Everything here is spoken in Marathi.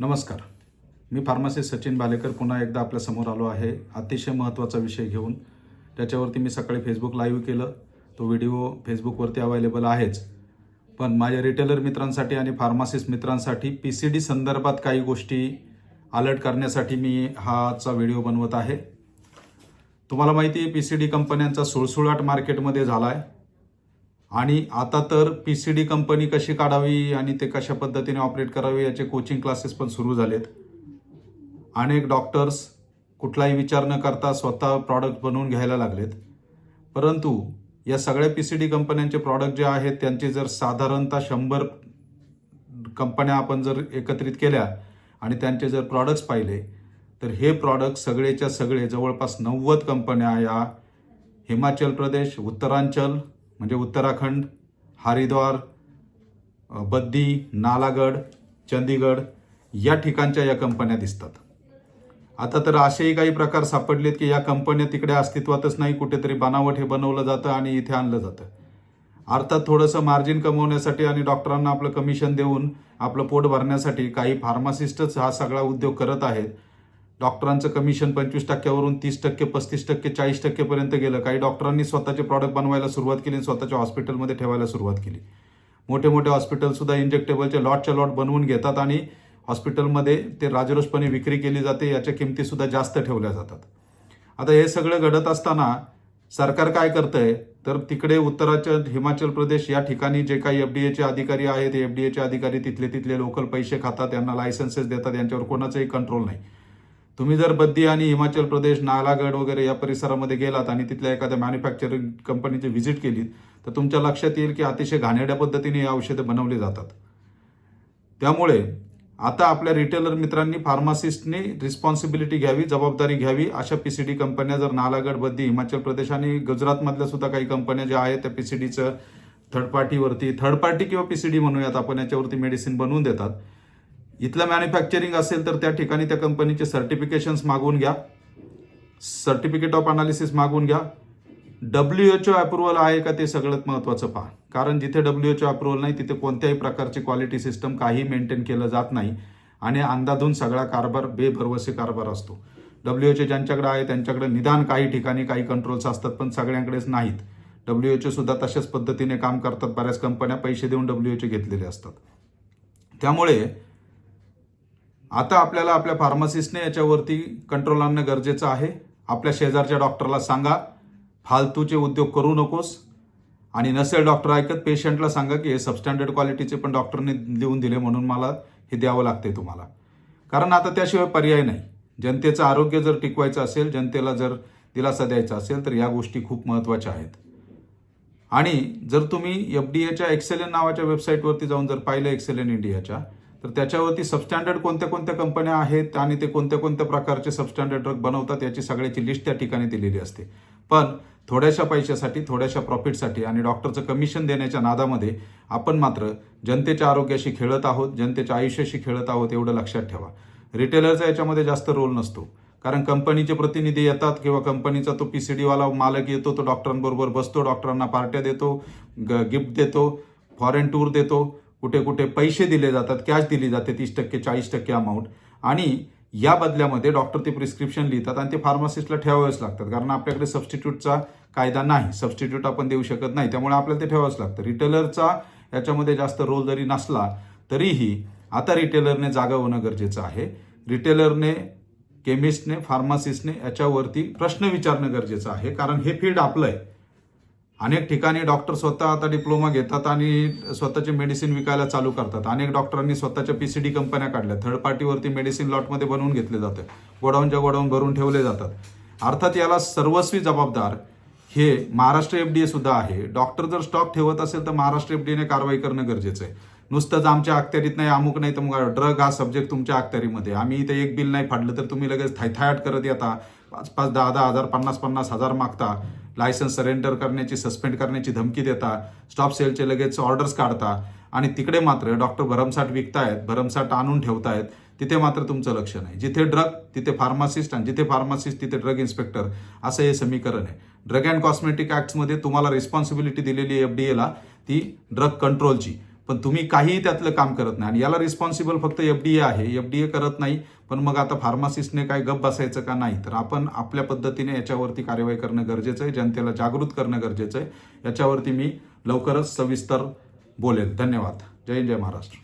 नमस्कार. मी फार्मासिस्ट सचिन बालेकर पुन्हा एकदा आपल्यासमोर आलो आहे. अतिशय महत्त्वाचा विषय घेऊन. त्याच्यावरती मी सकाळी फेसबुक लाईव्ह केलं. तो व्हिडिओ फेसबुकवरती अवेलेबल आहेच. पण माझ्या रिटेलर मित्रांसाठी आणि फार्मासिस्ट मित्रांसाठी पी सी डी संदर्भात काही गोष्टी अलर्ट करण्यासाठी मी हाचा व्हिडिओ बनवत आहे. तुम्हाला माहिती आहे पी सी डी कंपन्यांचा सुळसुळाट मार्केटमध्ये झाला आहे आणि आता तर पी सी डी कंपनी कशी काढावी आणि ते कशा पद्धतीने ऑपरेट करावे याचे कोचिंग क्लासेस पण सुरू झालेत. अनेक डॉक्टर्स कुठलाही विचार न करता स्वतः प्रॉडक्ट बनवून घ्यायला लागलेत. परंतु या सगळ्या पी सी डी कंपन्यांचे प्रॉडक्ट जे आहेत त्यांचे जर साधारणतः शंभर कंपन्या आपण जर एकत्रित केल्या आणि त्यांचे जर प्रॉडक्ट्स पाहिले तर हे प्रॉडक्ट सगळेच्या सगळे जवळपास नव्वद कंपन्या या हिमाचल प्रदेश उत्तरांचल म्हणजे उत्तराखंड हरिद्वार बद्दी नालागड चंदीगड या ठिकाणच्या या कंपन्या दिसतात. आता तर असेही काही प्रकार सापडलेत की या कंपन्या तिकडे अस्तित्वातच नाही कुठेतरी बनावट हे बनवलं जातं आणि इथे आणलं जातं. अर्थात थोडंसं मार्जिन कमवण्यासाठी आणि डॉक्टरांना आपलं कमिशन देऊन आपलं पोट भरण्यासाठी काही फार्मासिस्टच हा सगळा उद्योग करत आहेत डॉक्टरांचं कमिशन पंचवीस टक्क्यावरून तीस टक्के पस्तीस टक्के चाळीस टक्केपर्यंत गेलं. काही डॉक्टरांनी स्वतःचे प्रॉडक्ट बनवायला सुरुवात केली आणि स्वतःच्या हॉस्पिटलमध्ये ठेवायला सुरुवात केली. मोठे मोठे हॉस्पिटलसुद्धा इंजेक्टेबलचे लॉटच्या लॉट बनवून घेतात आणि हॉस्पिटलमध्ये ते राजरोसपणे विक्री केली जाते याच्या किमतीसुद्धा जास्त ठेवल्या जातात. आता हे सगळं घडत असताना सरकार काय करतंय? तर तिकडे उत्तराच्या हिमाचल प्रदेश या ठिकाणी जे काही एफ डी एचे अधिकारी आहेत एफ डी एचे अधिकारी तिथले तिथले लोकल पैसे खातात त्यांना लायसन्सेस देतात यांच्यावर कोणाचंही कंट्रोल नाही. तुम्ही जर बद्दी आणि हिमाचल प्रदेश नालागड वगैरे या परिसरामध्ये गेलात आणि तिथल्या एखाद्या मॅन्युफॅक्चरिंग कंपनीची व्हिजिट केली तर तुमच्या लक्षात येईल की अतिशय घाणेरड्या पद्धतीने ही औषधं बनवली जातात. त्यामुळे आता आपल्या रिटेलर मित्रांनी फार्मासिस्टनी रिस्पॉन्सिबिलिटी घ्यावी जबाबदारी घ्यावी. अशा पी सी डी कंपन्या जर नालागड बद्दी हिमाचल प्रदेश आणि गुजरातमधल्या सुद्धा काही कंपन्या ज्या आहेत त्या पी सी डीचं थर्ड पार्टीवरती थर्ड पार्टी किंवा पी सी डी म्हणूयात आपण याच्यावरती मेडिसिन बनवून देतात. इथलं मॅन्युफॅक्चरिंग असेल तर त्या ठिकाणी त्या कंपनीचे सर्टिफिकेशन्स मागवून घ्या. सर्टिफिकेट ऑफ अनालिसिस मागवून घ्या. डब्ल्यू एच ओ अप्रुव्हल आहे का ते सगळ्यात महत्त्वाचं पहा. कारण जिथे डब्ल्यू एच ओ अप्रुव्हल नाही तिथे कोणत्याही प्रकारची क्वालिटी सिस्टम काही मेंटेन केलं जात नाही. आणि अंदाधून सगळा कारभार बेभरवसे कारभार असतो. डब्ल्यू एच ओ ज्यांच्याकडे आहे त्यांच्याकडे निदान काही ठिकाणी काही कंट्रोल्स असतात पण सगळ्यांकडेच नाहीत. डब्ल्यू एच ओ सुद्धा तशाच पद्धतीने काम करतात. बऱ्याच कंपन्या पैसे देऊन डब्ल्यू एच ओ घेतलेले असतात. त्यामुळे आता आपल्याला आपल्या फार्मासिस्टने याच्यावरती कंट्रोल आणणं गरजेचं आहे. आपल्या शेजारच्या डॉक्टरला सांगा फालतूचे उद्योग करू नकोस. आणि नसेल डॉक्टर ऐकत पेशंटला सांगा की हे सबस्टँडर्ड क्वालिटीचे पण डॉक्टरने लिहून दिले म्हणून मला हे द्यावं लागते तुम्हाला. कारण आता त्याशिवाय पर्याय नाही. जनतेचं आरोग्य जर टिकवायचं असेल जनतेला जर दिलासा द्यायचा असेल तर या गोष्टी खूप महत्त्वाच्या आहेत. आणि जर तुम्ही एफ डी एच्या एक्सेलेन नावाच्या वेबसाईटवरती जाऊन जर पाहिलं एक्सेलेन इंडियाच्या तर त्याच्यावरती सबस्टँडर्ड कोणत्या कोणत्या कंपन्या आहेत आणि ते कोणत्या कोणत्या प्रकारचे सबस्टँडर्ड ड्रग बनवतात याची सगळ्याची लिस्ट त्या ठिकाणी दिलेली असते. पण थोड्याशा पैशासाठी थोड्याशा प्रॉफिटसाठी आणि डॉक्टरचं कमिशन देण्याच्या नादामध्ये आपण मात्र जनतेच्या आरोग्याशी खेळत आहोत जनतेच्या आयुष्याशी खेळत आहोत एवढं लक्षात ठेवा. रिटेलरचा याच्यामध्ये जास्त रोल नसतो. कारण कंपनीचे प्रतिनिधी येतात किंवा कंपनीचा तो पी सी डीवाला मालक येतो तो डॉक्टरांबरोबर बसतो डॉक्टरांना पार्ट्या देतो ग गिफ्ट देतो फॉरेन टूर देतो. कुठे कुठे पैसे दिले जातात कॅश दिली जाते तीस टक्के चाळीस टक्के अमाऊंट आणि या बदल्यामध्ये डॉक्टर ते प्रिस्क्रिप्शन लिहितात आणि ते फार्मासिस्टला ठेवावेच लागतात. कारण आपल्याकडे सबस्टिट्यूटचा कायदा नाही. सबस्टिट्यूट आपण देऊ शकत नाही. त्यामुळे आपल्याला ते ठेवावंच लागतं. रिटेलरचा याच्यामध्ये जास्त रोल जरी नसला तरीही आता रिटेलरने जागा होणं गरजेचं आहे. रिटेलरने केमिस्टने फार्मासिस्टने याच्यावरती प्रश्न विचारणं गरजेचं आहे. कारण हे फील्ड आपलं आहे अनेक ठिकाणी डॉक्टर स्वतः आता डिप्लोमा घेतात आणि स्वतःचे मेडिसिन विकायला चालू करतात. अनेक डॉक्टरांनी स्वतःच्या पी सी डी कंपन्या काढल्या. थर्ड पार्टीवरती मेडिसिन लॉटमध्ये बनवून घेतले जातं. गोडाऊनच्या गोडाऊन भरून ठेवले जातात. अर्थात याला सर्वस्वी जबाबदार हे महाराष्ट्र एफ डी ए सुद्धा आहे. डॉक्टर जर स्टॉक ठेवत असेल तर महाराष्ट्र एफ डी एने कारवाई करणं गरजेचं आहे. नुसतंच आमच्या अखत्यारीत नाही अमुक नाही तर मग ड्रग हा सब्जेक्ट तुमच्या अखत्यारीमध्ये आम्ही इथे एक बिल नाही फाडलं तर तुम्ही लगेच थायथायट करत येता. पाच पाच दहा दहा हजार पन्नास पन्नास हजार मागता. लायसन्स सरेंडर करण्याची सस्पेंड करण्याची धमकी देता स्टॉप सेलचे लगेच ऑर्डर्स काढता आणि तिकडे मात्र डॉक्टर भरमसाठ विकतायत भरमसाठ आणून ठेवतायत तिथे मात्र तुमचं लक्ष नाही. जिथे ड्रग तिथे फार्मासिस्ट आणि जिथे फार्मासिस्ट तिथे ड्रग इन्स्पेक्टर असं हे समीकरण आहे. ड्रग अँड कॉस्मेटिक ॲक्ट्समध्ये तुम्हाला रिस्पॉन्सिबिलिटी दिलेली एफ डी एला ती ड्रग कंट्रोलची पण तुम्ही काहीही त्यातलं काम करत नाही. आणि याला रिस्पॉन्सिबल फक्त एफ डी ए आहे. एफ डी ए करत नाही पण मग आता फार्मासिस्टने काय गप बसायचं का नाही? तर आपण आपल्या पद्धतीने याच्यावरती कार्यवाही करणं गरजेचं आहे. जनतेला जागृत करणं गरजेचं आहे. याच्यावरती मी लवकरच सविस्तर बोलेल. धन्यवाद. जय जय महाराष्ट्र.